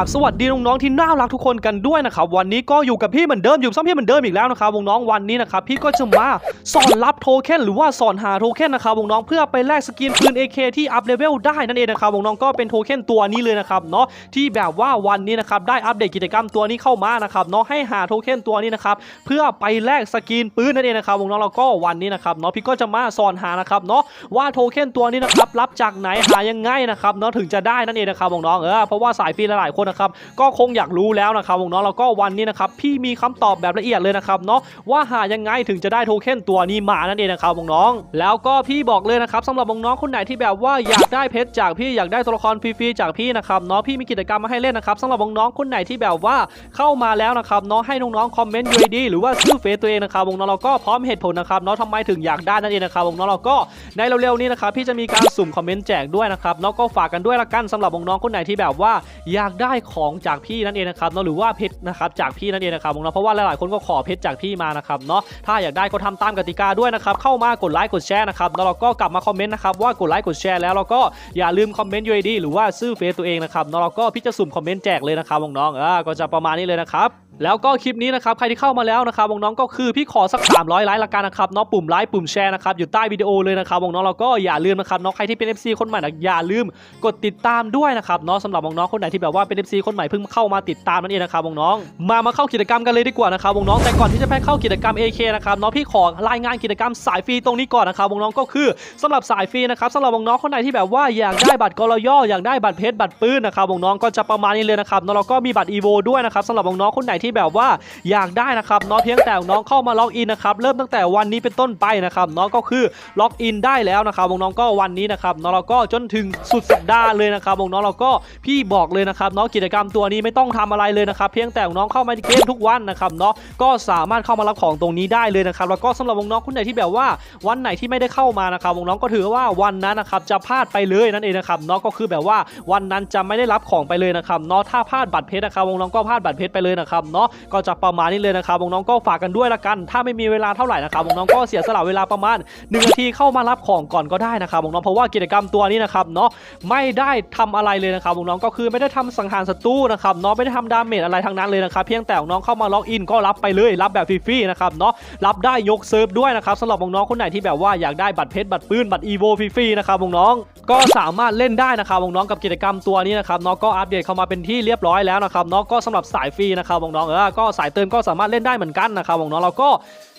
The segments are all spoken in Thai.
ราบสวัสดีน้องๆที่น่ารักทุกคนกันด้วยนะครับวันนี้ก็อยู่กับพี่เหมือนเดิมอยู่ซ้ำพี่เหมือนเดิมอีกแล้วนะครับวงน้องวันนี้นะครับพี่ก็จะมาสอนรับโทเค็นหรือว่าสอนหาโทเค็นนะครับวงน้องเพื่อไปแลกสกินปืน AK ที่อัพเลเวลได้นั่นเองนะครับวงน้องก็เป็นโทเค็นตัวนี้เลยนะครับเนาะที่แบบว่าวันนี้นะครับได้อัปเดตกิจกรรมตัวนี้เข้ามานะครับเนาะให้หาโทเค็นตัวนี้นะครับเพื่อไปแลกสกินปืนนั่นเองนะครับวงน้องเราก็วันนี้นะครับเนาะพี่ก็จะมาสอนหานะครับเนาะว่าโทเค็นตัวนี้นะครับรับจากไหนหายังไงนะครับเนาะถึงจะได้นั่นเองนะครับวงน้องเออเพราะว่าสายฟรีหลายๆคนนะครับก็คงอยากรู้แล้วนะครับวงน้องแล้วก็วันนี้นะครับพี่มีคำตอบแบบละเอียดเลยนะครับเนาะว่าหายังไงถึงจะได้โทเค็นตัวนี้มานั่นเองนะครับวงน้องแล้วก็พี่บอกเลยนะครับสำหรับวงน้องคนไหนที่แบบว่าอยากได้เพชรจากพี่อยากได้ตัวละครฟรีๆจากพี่นะครับเนาะพี่มีกิจกรรมมาให้เล่นนะครับสำหรับวงน้องคนไหนที่แบบว่าเข้ามาแล้วนะครับเนาะให้น้องๆคอมเมนต์ UID หรือว่าชื่อเฟซตัวเองนะครับวงน้องเราก็พร้อมเหตุผลนะครับเนาะทำไมถึงอยากได้นั่นเองนะครับวงน้องเราก็ในเร็วๆนี้นะครับพี่จะมีการสุ่มคอมเมนต์แจกด้วยนะครับเนาะก็ฝากกันด้วยละกันสำหรับน้องคนไหนที่แบบว่าอยากได้ของจากพี่นั่นเองนะครับเนาะหรือว่าเพชรนะครับจากพี่นั่นเองนะครับผมเน้องเพราะว่าหลายๆคนก็ขอเพชรจากพี่มานะครับเนาะถ้าอยากได้ก็ทำตามกติกาด้วยนะครับเข้ามากดไลค์กดแชร์นะครับแล้วเราก็กลับมาคอมเมนต์นะครับว่ากดไลค์กดแชร์แล้วเราก็อย่าลืมคอมเมนต์ UID หรือว่าซื่อเฟซตัวเองนะครับเนาะเราก็พี่จะสุ่มคอมเมนต์แจกเลยนะครับน้องๆอ่าก็จะประมาณนี้เลยนะครับ แล้วก็คลิปนี้นะครับใครที่เข้ามาแล้วนะครับวงน้องก็คือพี่ขอสัก 300 ไลค์ละกันนะครับเนาะปุ่มไลค์ปุ่มแชร์นะครับอยู่ใต้วิดีโอเลยนะครับวงน้องเราก็อย่าลืมนะครับเนาะใครที่เป็น FC คนใหม่นะอย่าลืมกดติดตามด้วยนะครับเนาะสำหรับวงน้องคนไหนที่แบบว่าเป็น FC คนใหม่เพิ่งเข้ามาติดตามนั่นเองนะครับวงน้อง มามาเข้ากิจกรรมกันเลยดีกว่านะครับวงน้องแต่ก่อนที่จะไปเข้ากิจกรรม AK นะครับเนาะพี่ขอรายงานกิจกรรมสายฟรีตรงนี้ก่อนนะครับวงน้องก็คือสำหรับสายฟรีนะครับสำหรับน้องคนไหนที่แบบว่าอยากได้บัตรกรย่ออยากได้บัตรเพชรบัตรปืนนะครับน้องก็จะประมาณนี้เลยนะครับเนาะแล้วก็มีบัตรอีโวด้วยนะครับสำหรับน้องคนไหนที่แบบว่าอยากได้นะครับเนาะเพียงแต่น้องเข้ามาล็อกอินนะครับเริ่มตั้งแต่วันนี้เป็นต้นไปนะครับเนาะก็คือล็อกอินได้แล้วนะครับวงน้องก็วันนี้นะครับเนาะเราก็จนถึงสุดสัปดาห์เลยนะครับวงน้องเราก็พี่บอกเลยนะครับเนาะกิจกรรมตัวนี้ไม่ต้องทำอะไรเลยนะครับเพียงแต่น้องเข้ามาในเกมทุกวันนะครับเนาะก็สามารถเข้ามารับของตรงนี้ได้เลยนะครับแล้วก็สำหรับวงน้องคนไหนที่แบบว่าวันไหนที่ไม่ได้เข้ามานะครับวงน้องก็ถือว่าวันนั้นนะครับจะพลาดไปเลยนั่นเองนะครับเนาะก็คือแบบว่าวันนั้นจะไม่ได้รับของไปเลยนะครับเนาะถ้าพลาดบัตรเพชรนะครับน้องก็พลาดบัตรเพชรไปเลยนะครับเนาะก็จะประมาณนี้เลยนะครับน้องๆก็ฝากกันด้วยละกัน ถ้าไม่มีเวลาเท่าไหร่นะครับน้องๆก็เสียสละเวลาประมาณ1นาทีเข้ามารับของก่อนก็ได้นะครับน้องๆเพราะว่ากิจกรรมตัวนี้นะครับเนาะไม่ได้ทำอะไรเลยนะครับน้องๆก็คือไม่ได้ทำสังหารศัตรูนะครับเนาะไม่ได้ทำดาเมจอะไรทั้งนั้นเลยนะครับเพียงแต่น้องเข้ามาล็อกอินก็รับไปเลยรับแบบฟรีๆนะครับเนาะรับได้ยกเซิร์ฟด้วยนะครับสำหรับน้องๆคนไหนที่แบบว่าอยากได้บัตรเพชรบัตรปืนบัตรอีโวฟรีๆนะครับน้องก็สามารถเล่นได้นะครับน้องกับกิจกรรมตัวนี้นะครับเนาะก็อัปเดตเข้ามาเป็นที่เรียบร้อยแล้วนะครับเนาะก็สำหรับสายฟรีนะครับน้องเออก็สายเติมก็สามารถเล่นได้เหมือนกันนะครับน้องเราก็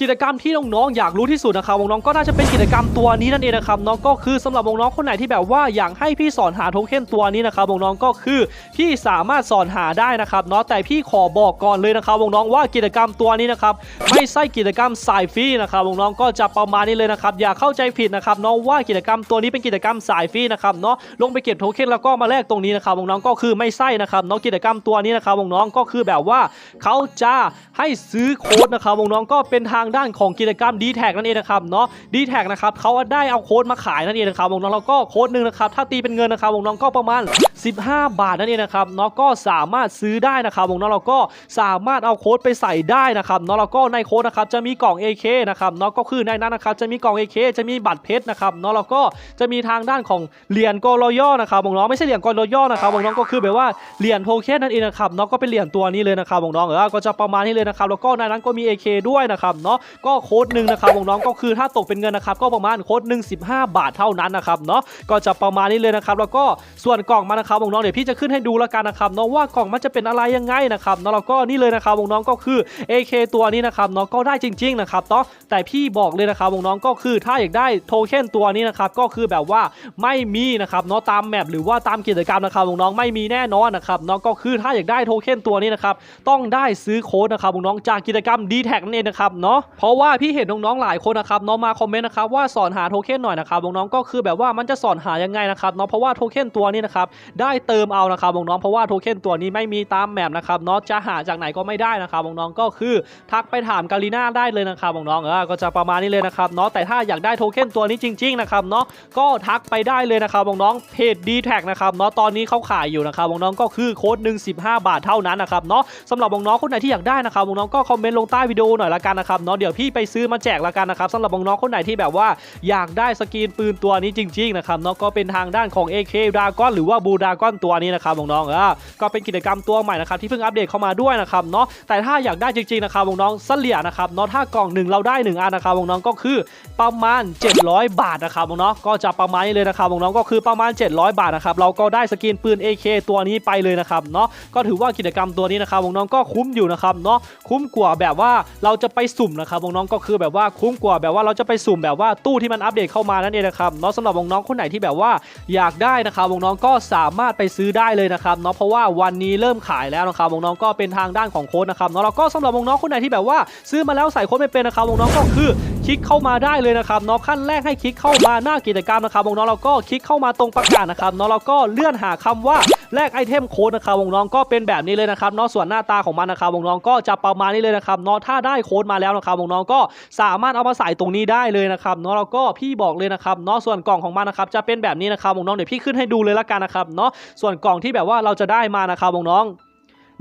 กิจกรรมที่น้องๆอยากรู้ที่สุดนะครับน้องๆก็น่าจะเป็นกิจกรรมตัวนี้นั่นเองนะครับน้องก็คือสำหรับน้องๆคนไหนที่แบบว่าอยากให้พี่สอนหาโทเค็นตัวนี้นะครับน้องๆก็คือพี่สามารถสอนหาได้นะครับเนาะแต่พี่ขอบอกก่อนเลยนะครับน้องๆว่ากิจกรรมตัวนี้นะครับไม่ใช่กิจกรรมสายฟรีนะครับน้องๆก็จะประมาณนี้เลยนะครับอย่าเข้าใจผิดนะครับน้องว่ากิจกรรมตัวนี้เป็นกิจกรรมสายฟรีนะครับเนาะลงไปเก็บโทเค็นแล้วก็มาแลกตรงนี้นะครับน้องๆก็คือไม่ใช่นะครับเนาะกิจกรรมตัวนี้นะครับน้องๆก็คือแบบว่าเขาจะให้ซื้อโค้ดนะครับน้องๆก็เป็นทางางด้านของกิจกรรม d t แทนั่นเองนะครับเนาะ d t แทนะครับเขาได้เอาโค้ดมาขายนั่นเองนะครับวงน้องๆแล้วก็โค้ดหนึ่งนะครับถ้าตีเป็นเงินนะครับวงน้องก็ประมาณ 15 บาทนั่นเองนะครับเนาะก็สามารถซื้อได้นะครับวงน้องเราก็สามารถเอาโค้ดไปใส่ได้นะครับเนาะแล้วก็ในโค้ดนะครับจะมีกล่อง AK นะครับเนาะก็คือในนั้นนะครับจะมีกล่อง AK จะมีบัตรเพชรนะครับเนาะแล้วก็จะมีทางด้านของเหรียญกอรย่อนะครับวงน้องไม่ใช่เหรียญกอรย่อนะครับวงน้องก็คือแบบว่าเหรียญโทเค็นนั่นเองนะครับเนาะก็เป็นเหรียญตัวนี้เลยนะครับน้องเออก็จะประมาณนี้เลยนะครับแล้วก็ในนั้นก็มี AK ด้วยนะครับเนาะก็โค้ดหนึ่งนะครับน้องๆก็คือถ้าตกเป็นเงินนะครับก็ประมาณโค้ดหนึ่ง15บาทเท่านั้นนะครับเนาะก็จะประมาณนี้เลยนะครับแล้วก็ส่วนกล่องมันนะครับน้องๆเดี๋ยวพี่จะขึ้นให้ดูแล้วกันนะครับเนาะว่ากล่องมันจะเป็นอะไรยังไงนะครับเนาะแล้วก็นี่เลยนะครับน้องๆก็คือ AK ตัวนี้นะครับเนาะก็ได้จริง ๆนะครับเนาะแต่พี่บอกเลยนะครับน้องๆก็คือถ้าอยากได้โทเค็นตัวนี้นะครับก็คือแบบว่าไม่มีนะครับเนาะตามแมปหรือว่าตามกิจกรรมนะครับน้องๆไม่มีแน่นอนนะครับเนาะก็คือถ้าอยากได้โทเค็นตัวนี้นะครับต้องได้ซื้อโค้ดนะครับน้องๆจากกิจกรรม d t แทนั่นเองนะครับเนาะเพราะว่าพี่เห็นน้องๆหลายคนนะครับเนาะมาคอมเมนต์นะครับว่าสอนหาโทเค็นหน่อยนะครับน้องๆก็คือแบบว่ามันจะสอนหายังไงนะครับเนาะเพราะว่าโทเค็นตัวนี้นะครับได้เติมเอานะครับน้องๆเพราะว่าโทเค็นตัวนี้ไม่มีตามแมปนะครับเนาะจะหาจากไหนก็ไม่ได้นะครับน้องๆก็คือทักไปถามกาลีน่าได้เลยนะครับน้องๆเออก็จะประมาณนี้เลยนะครับเนาะแต่ถ้าอยากได้โทเค็นตัวนี้จริง ๆนะครับเนาะก็ทักไปได้เลยนะครับน้องๆเพจ d t แท็นะครับเนาะตอนนี้เขาขายอยู่นะครับน้องๆก็คือโค้ดหนึ่ง15บห้าบาทเท่านั้นนะครับเนาะสำหรับน้องๆคนไหนที่อยากได้นะครับน้องๆก็คอมเมนต์ลงใต้วิดีโอหน่อยละกันนะครับเนาะนาะเดี๋ยวพี่ไปซื้อมาแจกละกันนะครับสำหรับน้องๆคนไหนที่แบบว่าอยากได้สกรีนปืนตัวนี้จริงๆนะครับเนาะก็เป็นทางด้านของ AK Dragon หรือว่า Blue Dragon ตัวนี้นะครับน้องๆเออก็เป็นกิจกรรมตัวใหม่นะครับที่เพิ่งอัปเดตเข้ามาด้วยนะครับเนาะแต่ถ้าอยากได้จริงๆนะครับน้องๆเสลี่ยนะครับเนาะถ้ากล่องหนึ่งเราได้หนึ่งอันนะครับน้องๆก็คือประมาณ 700 บาทนะครับน้องๆก็จะประมาณนี้เลยนะครับน้องๆก็คือประมาณ 700 บาทนะครับเราก็ได้สกรีนปืน AK ตัวนี้ไปเลยนะครับเนาะก็ถือว่ากิจกรรมตัวนี้นะครับน้องๆก็คุ้มอยู่นะครับเนาะคุ้มกว่าแบบว่าเราจะไปสุ่มนะครับน้องๆก็คือแบบว่าคุ้มกว่าแบบว่าเราจะไปสุ่มแบบว่าตู้ที่มันอัปเดตเข้ามานั่นเองนะครับเนาะสำหรับน้องๆคนไหนที่แบบว่าอยากได้นะครับน้องๆก็สามารถไปซื้อได้เลยนะครับเนาะเพราะว่าวันนี้เริ่มขายแล้วนะครับน้องๆก็เป็นทางด้านของโค้ดนะครับเนาะแล้วก็สำหรับน้องๆคนไหนที่แบบว่า ซื้อมาแล้วใส่โค้ดไม่เป็นนะครับน้องๆก็คือคลิกเข้ามาได้เลยนะครับเนาะขั้นแรกให้คลิกเข้ามาหน้ากิจกรรมนะครับน้องๆเราก็คลิกเข้ามาตรงประกาศนะครับเนาะเราก็เลื่อนหาคำว่า แลกไอเทมโค้ดนะครับวงน้องก็เป็นแบบนี้เลยนะครับเนาะส่วนหน้าตาของมันนะครับวงน้องก็จะประมาณนี้เลยนะครับเนาะถ้าได้โค้ดมาแล้วนะครับวงน้องก็สามารถเอามาใส่ตรงนี้ได้เลยนะครับเนาะแล้วก็พี่บอกเลยนะครับเนาะส่วนกล่องของมันนะครับจะเป็นแบบนี้นะครับวงน้องเดี๋ยวพี่ขึ้นให้ดูเลยละกันนะครับเนาะส่วนกล่องที่แบบว่าเราจะได้มานะครับวงน้อง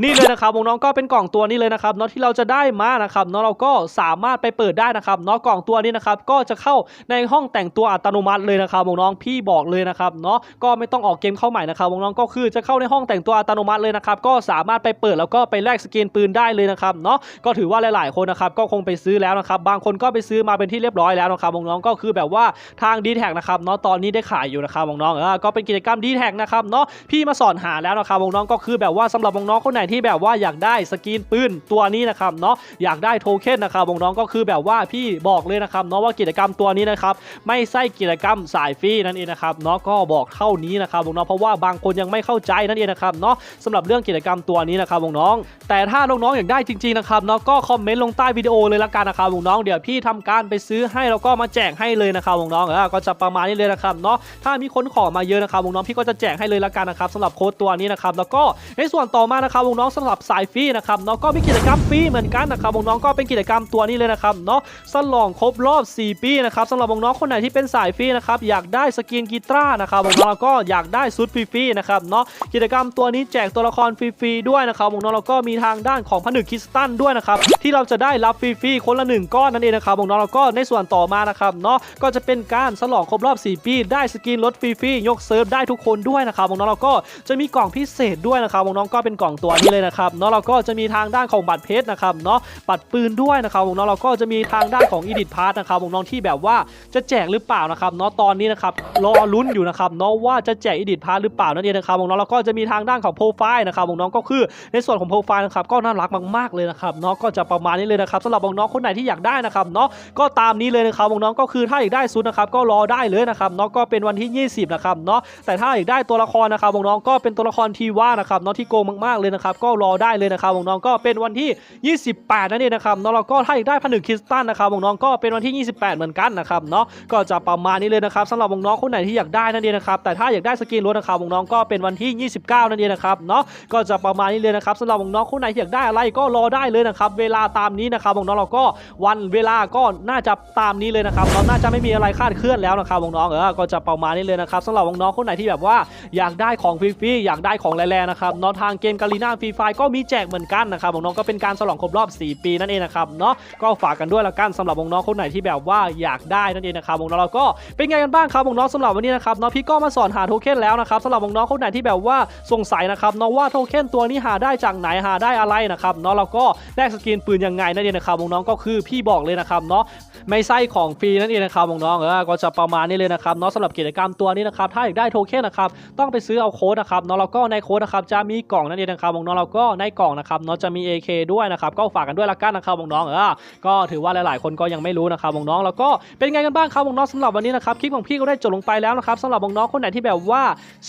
นี่เลยนะครับน้องก็เป็นกล่องตัวนี้เลยนะครับเนาะที่เราจะได้มานะครับเนาะเราก็สามารถไปเปิดได้นะครับเนาะกล่องตัวนี้นะครับก็จะเข้าในห้องแต่งตัวอัตโนมัติเลยนะครับน้องพี่บอกเลยนะครับเนาะก็ไม่ต้องออกเกมเข้าใหม่นะครับน้องก็คือจะเข้าในห้องแต่งตัวอัตโนมัติเลยนะครับก็สามารถไปเปิดแล้วก็ไปแลกสกินปืนได้เลยนะครับเนาะก็ถือว่าหลาย ๆ คนนะครับก็คงไปซื้อแล้วนะครับบางคนก็ไปซื้อมาเป็นที่เรียบร้อยแล้วนะครับน้องก็คือแบบว่าทาง d t แท็กนะครับเนาะตอนนี้ได้ขายอยู่นะครับน้องก็เป็นกิจกรรม d t แทนะครับเนาะพี่มาสอนหาแล้วนะครับน้องก็คือแบบว่าสำหรับน้องคนไหนที่แบบว่าอยากได้สกินปืนตัวนี้นะครับเนาะอยากได้โทเค็นนะครับน้องก็คือแบบว่าพี่บอกเลยนะครับเนาะว่ากิจกรรมตัวนี้นะครับไม่ใช่กิจกรรมสายฟรีนั่นเองนะครับเนาะก็บอกเท่านี้นะครับน้องเพราะว่าบางคนยังไม่เข้าใจนั่นเองนะครับเนาะสำหรับเรื่องกิจกรรมตัวนี้นะครับน้องแต่ถ้าน้องๆอยากได้จริงๆนะครับเนาะก็คอมเมนต์ลงใต้วิดีโอเลยละกันนะครับน้องเดี๋ยวพี่ทำการไปซื้อให้แล้วก็มาแจกให้เลยนะครับน้องเออก็จะประมาณนี้เลยนะครับเนาะถ้ามีคนขอมาเยอะนะครับน้องพี่ก็จะแจกให้เลยละกันนะครับสำหรับโค้ดตัวนี้นะครับแล้วก็ในส่วนต่อมานะครับน้องๆสำหรับสายฟรีนะครับเนาะก็มีกิจกรรมฟรีเหมือนกันนะครับวงน้องก็เป็นกิจกรรมตัวนี้เลยนะครับเนาะสลองครบรอบ 4 ปีนะครับสำหรับวงน้องคนไหนที่เป็นสายฟรีนะครับอยากได้สกินกีตาร์นะครับวงน้องๆแล้วก็อยากได้ชุดฟรีๆนะครับเนาะกิจกรรมตัวนี้แจกตัวละครฟรีๆด้วยนะครับวงน้องๆแล้วก็มีทางด้านของผนึกคริสตัลด้วยนะครับที่เราจะได้รับฟรีๆคนละหนึ่งก้อนนั่นเองนะครับวงน้องๆแล้วก็ในส่วนต่อมานะครับเนาะก็จะเป็นการฉลองครบรอบ 4 ปี ได้สกินลดฟรีๆยกเซิร์ฟได้ทุกคนด้วยนะครับน้องๆแล้วก็จะมีกล่องพิเศษด้วยนะครับน้องก็เป็นกล่องตัวนี้เลยนะครับเนาะเราก็จะมีทางด้านของบัตรเพชรนะครับเนาะบัตรปืนด้วยนะครับน้องๆเราก็จะมีทางด้านของอีดิทพาร์ทนะครับน้องที่แบบว่าจะแจกหรือเปล่านะครับเนาะตอนนี้นะครับรอลุ้นอยู่นะครับเนาะว่าจะแจกอีดิทพาร์ทหรือเปล่านั่นเองนะครับน้องๆแล้วก็จะมีทางด้านของโปรไฟล์นะครับน้องก็คือในส่วนของโปรไฟล์นะครับก็น่ารักมากๆเลยนะครับเนาะก็จะประมาณนี้เลยนะครับสำหรับน้องคนไหนที่อยากได้นะครับเนาะก็ตามนี้เลยนะครับน้องก็คือถ้าอยากได้ซุดนะครับก็รอได้เลยนะครับเนาะก็เป็นวันที่ 20นะครับเนาะแต่ถ้าอยากได้ตัวละครนะครับน้องก็เป็นตัวละครทีว่านะครับเนาะที่โกงมากๆเลยนะครับก็รอได้เลยนะครับน้องๆก็เป็นวันที่ 28นั่นเองนะครับนาะแล้วก็ถ้าอยากได้ผนึกคริสตัลนะครับน้องๆก็เป็นวันที่ 28 เหมือนกันนะครับเนาะก็จะประมาณนี้เลยนะครับสำหรับน้องๆคนไหนที่อยากได้นั่นเองนะครับแต่ถ้าอยากได้สกินรถนะครับน้องๆก็เป็นวันที่ 29 นั่นเองนะครับเนาะก็จะประมาณนี้เลยนะครับสำหรับน้องๆคนไหนที่อยากได้อะไรก็รอได้เลยนะครับเวลาตามนี้นะครับน้องๆเราก็วันเวลาก็น่าจะตามนี้เลยนะครับเราน่าจะไม่มีอะไรคาดเคลื่อนแล้วนะครับน้องๆเออก็จะประมาณนี้เลยนะครับสำหรับน้องๆคนไหนที่แบบว่าอยากได้ของฟรีๆอยากได้ของแรงๆนะครับเนาะทางเกมกาลีนาฟรีไฟก็มีแจกเหมือนกันนะครับน้องๆก็เป็นการฉลองครบรอบ 4 ปีนั่นเองนะครับเนาะก็ฝากกันด้วยละกันสำหรับน้องๆคนไหนที่แบบว่าอยากได้นั่นเองนะครับน้องๆเราก็เป็นไงกันบ้างครับน้องๆสำหรับวันนี้นะครับเนาะพี่ก็มาสอนหาโทเค็นแล้วนะครับสำหรับน้องๆคนไหนที่แบบว่าสงสัยนะครับเนาะว่าโทเค็นตัวนี้หาได้จากไหนหาได้อะไรนะครับเนาะเราก็แลกสกินปืนยังไงนั่นเองนะครับน้องๆก็คือพี่บอกเลยนะครับเนาะไม่ใช่ของฟรีนั่นเองนะครับน้องๆเออก็จะประมาณนี้เลยนะครับเนาะสำหรับกิจกรรมตัวนี้นะครับถ้าอยากได้โทเค็นนะครับต้องไปซื้อเอาโค้ดนะครับเนาะแล้วก็ในโค้ดนะครับจะมีกล่องนั่นเองนะครับน้องๆเราก็ในกล่องนะครับเนาะจะมี AK ด้วยนะครับก็ฝากกันด้วยละกันนะครับน้องเออก็ถือว่าหลาย ๆ คนก็ยังไม่รู้นะครับน้องแล้วก็เป็นไงกันบ้างครับน้องสำหรับวันนี้นะครับคลิปของพี่ก็ได้จบลงไปแล้วนะครับสำหรับน้องคนไหนที่แบบว่า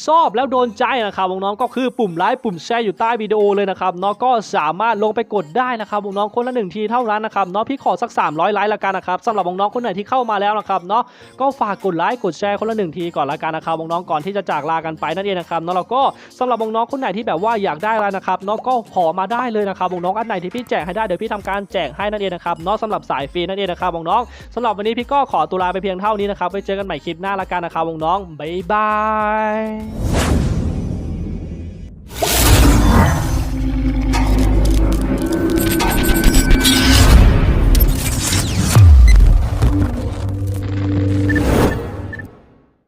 ชอบแล้วโดนใจนะครับน้องก็คือปุ่มไลค์ปุ่มแชร์อยู่ใต้วิดีโอเลยนะครับเนาะก็สามารถลงไปกดได้นะครับน้องคนละหนึ่งทีเท่านั้นนะครับเนาะพี่ขอสัก 300 ไลค์ละกันนะครับสำหรับน้องคนไหนที่เข้ามาแล้วนะครับเนาะก็ฝากกดไลค์กดแชร์คนละหนึ่งทีก่อนละกันนะครับน้องก่อนที่จะจากลากันไปนั่นเองนะครับเนาะแล้วก็สำหรับน้องคนไหนที่แบบว่าอยากได้อะไรนะครับน้องก็ขอมาได้เลยนะครับน้องอันไหนที่พี่แจกให้ได้เดี๋ยวพี่ทำการแจกให้นั่นเองนะครับน้องสำหรับสายฟรีนั่นเองนะครับน้องสำหรับวันนี้พี่ก็ขอตัวลาไปเพียงเท่านี้นะครับไว้เจอกันใหม่คลิปหน้าละกันนะครับน้องบ๊ายบาย